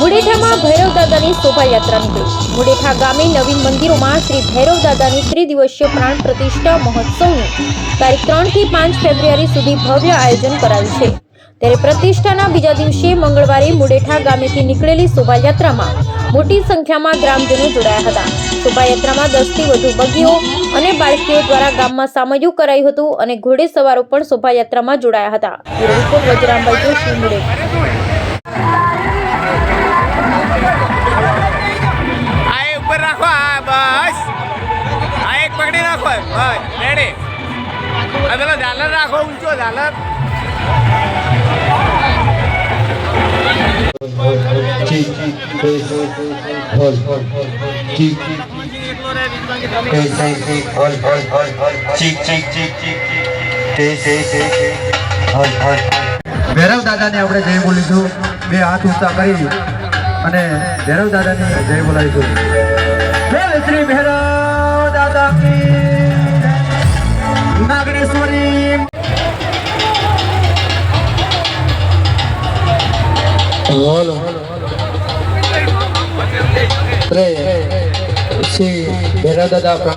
મુડેઠામાં ભૈરવ દાદાની શોભાયાત્રા નીકળી. મુડેઠા ગામે નવીન મંદિરોમાં શ્રી ભૈરવ દાદાની ત્રિદિવસીય પ્રાણ પ્રતિષ્ઠા મહોત્સવનું તારીખ ત્રણથી પાંચ ફેબ્રુઆરી સુધી ભવ્ય આયોજન કરાયું છે. ત્યારે પ્રતિષ્ઠાના બીજા દિવસે મંગળવારે મુડેઠા ગામેથી નીકળેલી શોભાયાત્રામાં મોટી સંખ્યામાં ગ્રામજનો જોડાયા હતા. શોભાયાત્રામાં દસથી વધુ બગીઓ અને બાળકીઓ દ્વારા ગામમાં સામયું કરાયું હતું અને ઘોડે સવારો પણ શોભાયાત્રામાં જોડાયા હતા. રિપોર્ટ વજરામભાઈ જોશી, મુડેઠા. બસ રેડી. ભૈરવ દાદાને આપણે જય બોલીશું બે હાથ ઊંચા કરી અને ભૈરવ દાદાને જય બોલાવીશું Tre, શ્રી ભૈરવ દાદા